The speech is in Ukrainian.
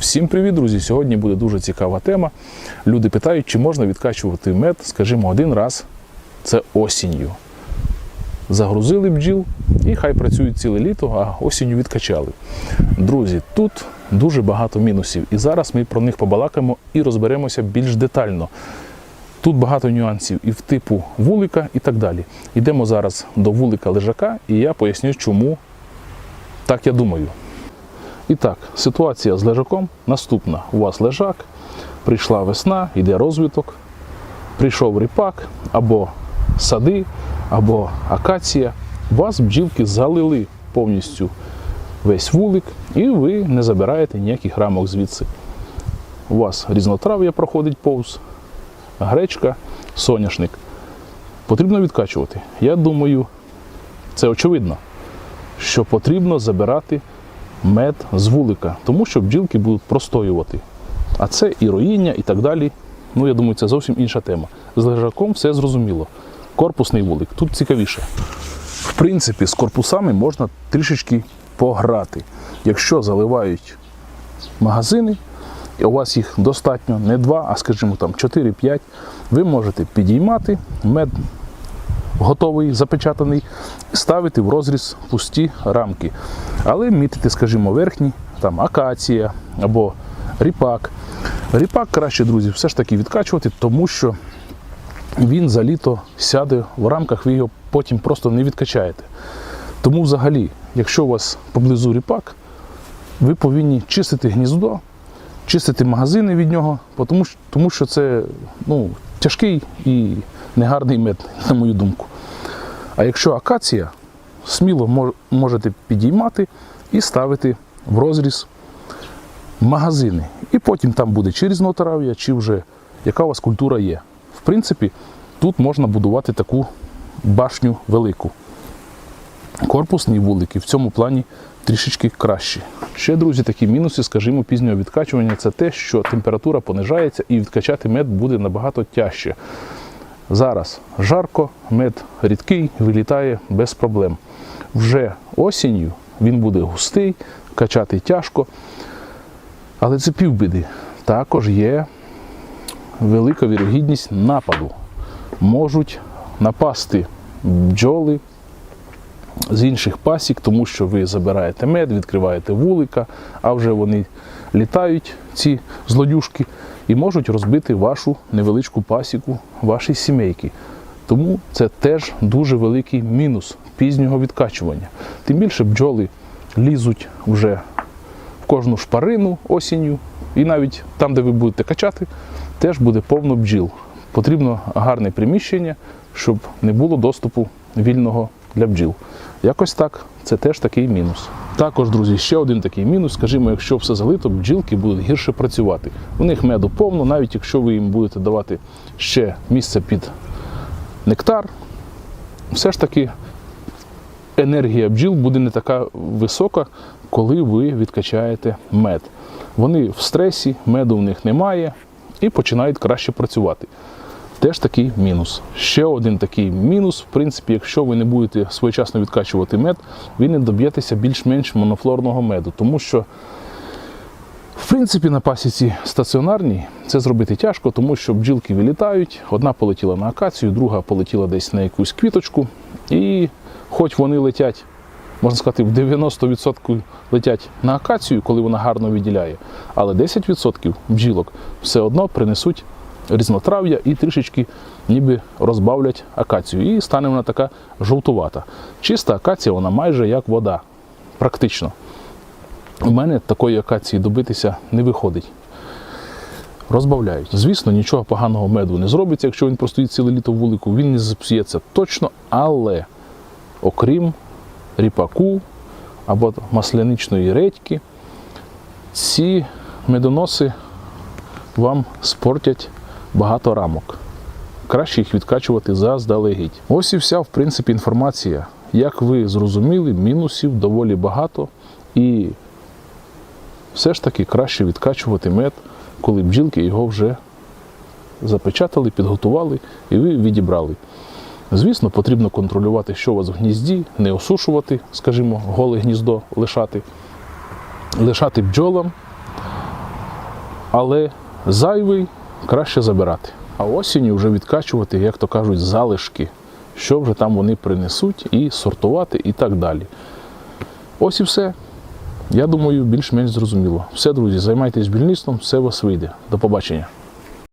Всім привіт, друзі! Сьогодні буде дуже цікава тема. Люди питають, чи можна відкачувати мед, скажімо, один раз це осінню. Загрузили бджіл і хай працюють ціле літо, а осінню відкачали. Друзі, тут дуже багато мінусів, і зараз ми про них побалакаємо і розберемося більш детально. Тут багато нюансів і в типу вулика, і так далі. Йдемо зараз до вулика лежака, і я поясню, чому так я думаю. І так, ситуація з лежаком наступна. У вас лежак, прийшла весна, йде розвиток, прийшов ріпак, або сади, або акація. Вас бджілки залили повністю весь вулик, і ви не забираєте ніяких рамок звідси. У вас різнотрав'я проходить повз, гречка, соняшник. Потрібно відкачувати. Я думаю, це очевидно, що потрібно забирати мед з вулика, тому що бджілки будуть простоювати. А це і роїння, і так далі. Ну, я думаю, це зовсім інша тема. З лежаком все зрозуміло. Корпусний вулик тут цікавіше. В принципі, з корпусами можна трішечки пограти. Якщо заливають магазини, і у вас їх достатньо не два, а скажімо там 4-5, ви можете підіймати мед готовий, запечатаний, ставити в розріз пусті рамки. Але мітити, скажімо, верхні, там акація або ріпак. Ріпак краще, друзі, все ж таки відкачувати, тому що він за літо сяде в рамках, ви його потім просто не відкачаєте. Тому взагалі, якщо у вас поблизу ріпак, ви повинні чистити гніздо, чистити магазини від нього, тому що, це ну, тяжкий і негарний мед, на мою думку. А якщо акація, сміло можете підіймати і ставити в розріз магазини. І потім там буде чи різнотрав'я, чи вже яка у вас культура є. В принципі, тут можна будувати таку башню велику. Корпусні вулики в цьому плані трішечки кращі. Ще, друзі, такі мінуси, скажімо, пізнього відкачування це те, що температура понижається і відкачати мед буде набагато тяжче. Зараз жарко, мед рідкий, вилітає без проблем. Вже осінню він буде густий, качати тяжко. Але це півбіди. Також є велика вірогідність нападу. Можуть напасти бджоли з інших пасік, тому що ви забираєте мед, відкриваєте вулика, а вже вони літають, ці злодюшки, і можуть розбити вашу невеличку пасіку, ваші сімейки. Тому це теж дуже великий мінус пізнього відкачування. Тим більше бджоли лізуть вже в кожну шпарину осінню, і навіть там, де ви будете качати, теж буде повно бджіл. Потрібно гарне приміщення, щоб не було доступу вільного для бджіл. Якось так, це теж такий мінус. Також, друзі, ще один такий мінус. Скажімо, якщо все залито, бджілки будуть гірше працювати. У них меду повно, навіть якщо ви їм будете давати ще місце під нектар, все ж таки енергія бджіл буде не така висока, коли ви відкачаєте мед. Вони в стресі, меду в них немає і починають краще працювати. Теж такий мінус. Ще один такий мінус, в принципі, якщо ви не будете своєчасно відкачувати мед, ви не доб'єтеся більш-менш монофлорного меду, тому що в принципі, на пасіці стаціонарній це зробити тяжко, тому що бджілки вилітають. Одна полетіла на акацію, друга полетіла десь на якусь квіточку. І хоч вони летять, можна сказати, в 90% летять на акацію, коли вона гарно виділяє, але 10% бджілок все одно принесуть різнотрав'я і трішечки ніби розбавлять акацію. І стане вона така жовтувата. Чиста акація, вона майже як вода, практично. У мене такої акації добитися не виходить. Розбавляють. Звісно, нічого поганого меду не зробиться, якщо він простоїть ціле літо в вулику, він не зіпсується точно, але окрім ріпаку або масляничної редьки, ці медоноси вам спортять багато рамок. Краще їх відкачувати заздалегідь. Ось і вся, в принципі, інформація. Як ви зрозуміли, мінусів доволі багато. І все ж таки краще відкачувати мед, коли бджілки його вже запечатали, підготували і ви відібрали. Звісно, потрібно контролювати, що у вас в гнізді, не осушувати, скажімо, голе гніздо лишати, лишати бджолам але зайвий краще забирати. А осінню вже відкачувати, як то кажуть, залишки, що вже там вони принесуть, і сортувати, і так далі. Ось і все. Я думаю, більш-менш зрозуміло. Все, друзі, займайтесь більництвом, все у вас вийде. До побачення.